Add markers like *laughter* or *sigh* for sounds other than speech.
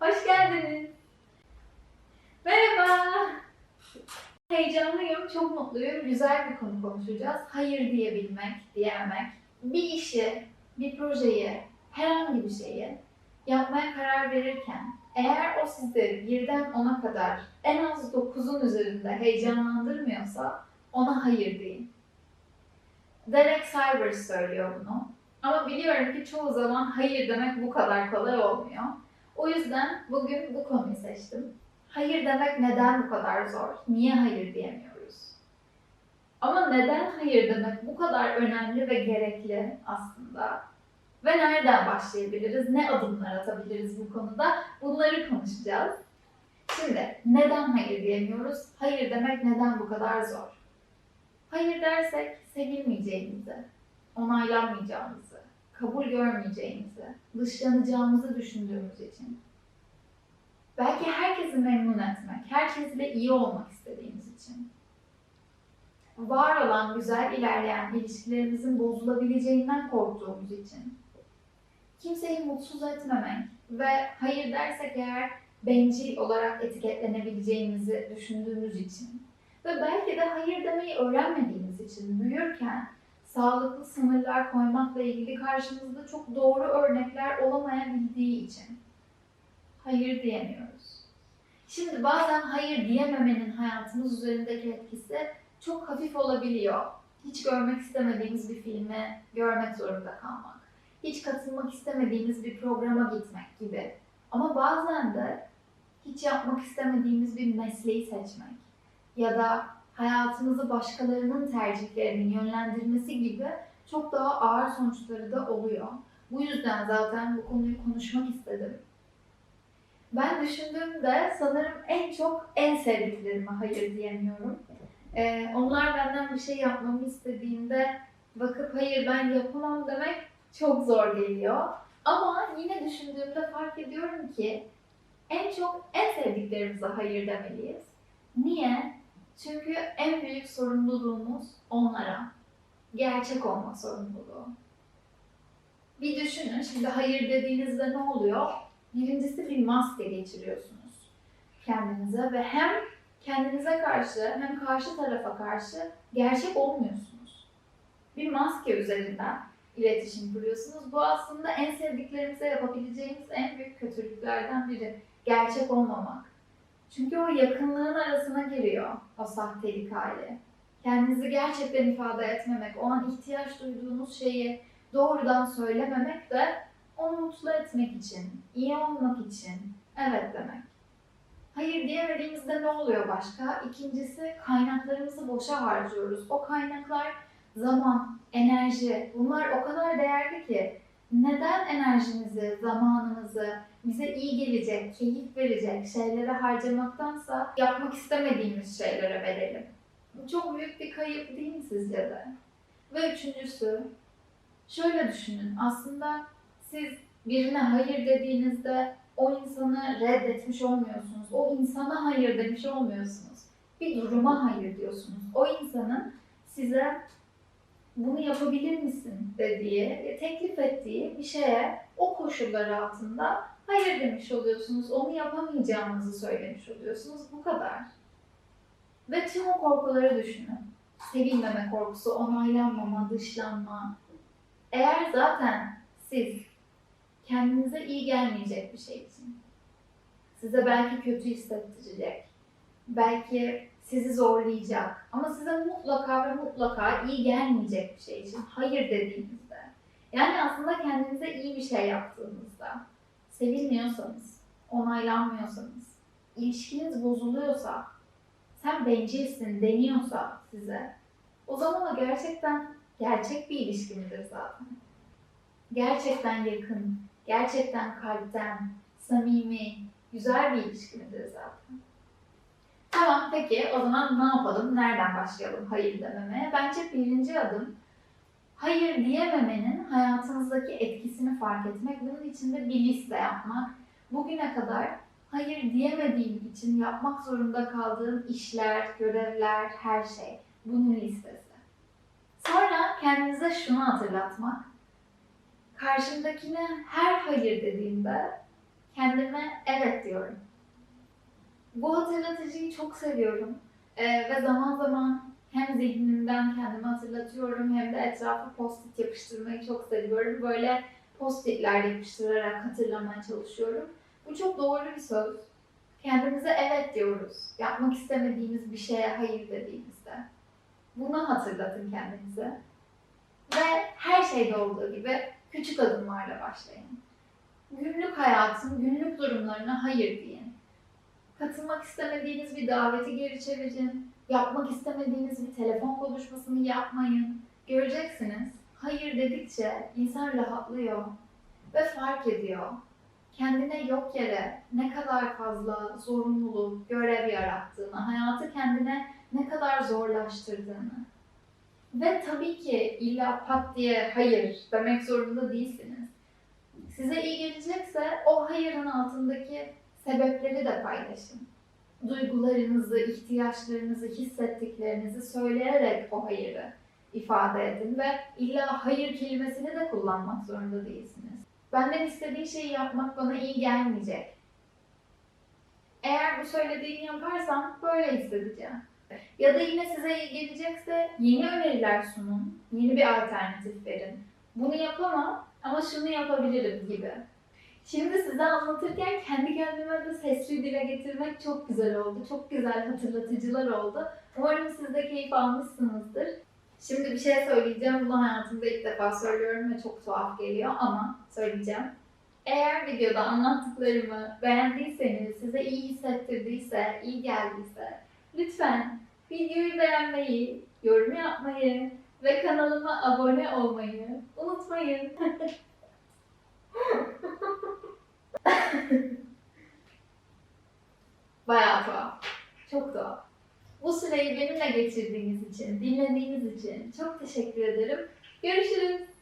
Hoş geldiniz. Merhaba. Heyecanlıyım, çok mutluyum. Güzel bir konu konuşacağız. Hayır diyebilmek, diyememek. Bir işi, bir projeyi, herhangi bir şeyi yapmaya karar verirken eğer o sizi birden ona kadar en az 9'un üzerinde heyecanlandırmıyorsa ona hayır deyin. Derek Sivers söylüyor bunu. Ama biliyorum ki çoğu zaman hayır demek bu kadar kolay olmuyor. O yüzden bugün bu konuyu seçtim. Hayır demek neden bu kadar zor? Niye hayır diyemiyoruz? Ama neden hayır demek bu kadar önemli ve gerekli aslında? Ve nereden başlayabiliriz? Ne adımlar atabiliriz bu konuda? Bunları konuşacağız. Şimdi neden hayır diyemiyoruz? Hayır demek neden bu kadar zor? Hayır dersek sevilmeyeceğimizi, onaylanmayacağımızı, kabul görmeyeceğimizi, dışlanacağımızı düşündüğümüz için. Belki herkesi memnun etmek, herkesle iyi olmak istediğimiz için. Var olan güzel ilerleyen ilişkilerimizin bozulabileceğinden korktuğumuz için. Kimseyi mutsuz etmemek ve hayır dersek eğer bencil olarak etiketlenebileceğimizi düşündüğümüz için. Ve belki de hayır demeyi öğrenmediğimiz için büyürken sağlıklı sınırlar koymakla ilgili karşımızda çok doğru örnekler olamayabildiği için hayır diyemiyoruz. Şimdi bazen hayır diyememenin hayatımız üzerindeki etkisi çok hafif olabiliyor. Hiç görmek istemediğimiz bir filmi görmek zorunda kalmak, hiç katılmak istemediğimiz bir programa gitmek gibi. Ama bazen de hiç yapmak istemediğimiz bir mesleği seçmek ya da hayatımızı başkalarının tercihlerinin yönlendirmesi gibi çok daha ağır sonuçları da oluyor. Bu yüzden zaten bu konuyu konuşmak istedim. Ben düşündüğümde sanırım en çok en sevdiklerime hayır diyemiyorum. Ee, onlar benden bir şey yapmamı istediğinde bakıp hayır ben yapamam demek çok zor geliyor. Ama yine düşündüğümde fark ediyorum ki en çok en sevdiklerimize hayır demeliyiz. Niye? Çünkü en büyük sorumluluğumuz onlara. Gerçek olma sorumluluğu. Bir düşünün, şimdi hayır dediğinizde ne oluyor? Birincisi bir maske geçiriyorsunuz kendinize ve hem kendinize karşı hem karşı tarafa karşı gerçek olmuyorsunuz. Bir maske üzerinden iletişim kuruyorsunuz. Bu aslında en sevdiklerimize yapabileceğimiz en büyük kötülüklerden biri. Gerçek olmamak. Çünkü o yakınlığın arasına giriyor o sahtelik hali. Kendinizi gerçekten ifade etmemek, o an ihtiyaç duyduğunuz şeyi doğrudan söylememek de onu mutlu etmek için, iyi olmak için evet demek. Hayır diyemediğimizde ne oluyor başka? İkincisi kaynaklarımızı boşa harcıyoruz. O kaynaklar zaman, enerji bunlar o kadar değerli ki neden enerjimizi, zamanımızı bize iyi gelecek, keyif verecek şeylere harcamaktansa yapmak istemediğimiz şeylere verelim. Bu çok büyük bir kayıp değil mi sizce de? Ve üçüncüsü, şöyle düşünün. Aslında siz birine hayır dediğinizde o insanı reddetmiş olmuyorsunuz. O insana hayır demiş olmuyorsunuz. Bir duruma hayır diyorsunuz. O insanın size bunu yapabilir misin dediği, teklif ettiği bir şeye o koşullar altında hayır demiş oluyorsunuz. Onu yapamayacağınızı söylemiş oluyorsunuz. Bu kadar. Ve tüm o korkuları düşünün. Sevilmeme korkusu, onaylanmama, dışlanma. Eğer zaten siz kendinize iyi gelmeyecek bir şey için, size belki kötü hissettirecek, belki sizi zorlayacak ama size mutlaka ve mutlaka iyi gelmeyecek bir şey için hayır dediğinizde, yani aslında kendinize iyi bir şey yaptığınızda, sevilmiyorsanız, onaylanmıyorsanız, ilişkiniz bozuluyorsa, sen bencilsin deniyorsa size, o zaman o gerçekten gerçek bir ilişki midir zaten? Gerçekten yakın, gerçekten kalpten, samimi, güzel bir ilişki midir zaten? Tamam peki o zaman ne yapalım? Nereden başlayalım hayır dememeye? Bence birinci adım hayır diyememenin hayatınızdaki etkisini fark etmek. Bunun için de bir liste yapmak. Bugüne kadar hayır diyemediğim için yapmak zorunda kaldığım işler, görevler, her şey. Bunun listesi. Sonra kendinize şunu hatırlatmak. Karşımdakine her hayır dediğimde kendime evet diyorum. Bu hatırlatıcıyı çok seviyorum. Ee, ve zaman zaman hem zihnimden kendime hatırlatıyorum hem de etrafa post-it yapıştırmayı çok seviyorum. Böyle post-itler yapıştırarak hatırlamaya çalışıyorum. Bu çok doğru bir söz. Kendimize evet diyoruz. Yapmak istemediğimiz bir şeye hayır dediğimizde. Bunu hatırlatın kendinize. Ve her şeyde olduğu gibi küçük adımlarla başlayın. Günlük hayatın günlük durumlarına hayır deyin. Katılmak istemediğiniz bir daveti geri çevirin. Yapmak istemediğiniz bir telefon konuşmasını yapmayın. Göreceksiniz. Hayır dedikçe insan rahatlıyor ve fark ediyor. Kendine yok yere ne kadar fazla zorunluluk, görev yarattığını, hayatı kendine ne kadar zorlaştırdığını. Ve tabii ki illa pat diye hayır demek zorunda değilsiniz. Size iyi gelecekse o hayırın altındaki sebepleri de paylaşın. Duygularınızı, ihtiyaçlarınızı, hissettiklerinizi söyleyerek o hayırı ifade edin ve illa hayır kelimesini de kullanmak zorunda değilsiniz. Benden istediği şeyi yapmak bana iyi gelmeyecek. Eğer bu söylediğini yaparsam böyle hissedeceğim. Ya da yine size iyi gelecekse yeni öneriler sunun, yeni bir alternatif verin. Bunu yapamam ama şunu yapabilirim gibi. Şimdi size anlatırken kendi sesli dile getirmek çok güzel oldu. Çok güzel hatırlatıcılar oldu. Umarım siz de keyif almışsınızdır. Şimdi bir şey söyleyeceğim. Bunu hayatımda ilk defa söylüyorum ve çok tuhaf geliyor ama söyleyeceğim. Eğer videoda anlattıklarımı beğendiyseniz, size iyi hissettirdiyse, iyi geldiyse lütfen videoyu beğenmeyi, yorum yapmayı ve kanalıma abone olmayı unutmayın. *laughs* Bayağı tuhaf. Çok tuhaf. Bu süreyi benimle geçirdiğiniz için, dinlediğiniz için çok teşekkür ederim. Görüşürüz.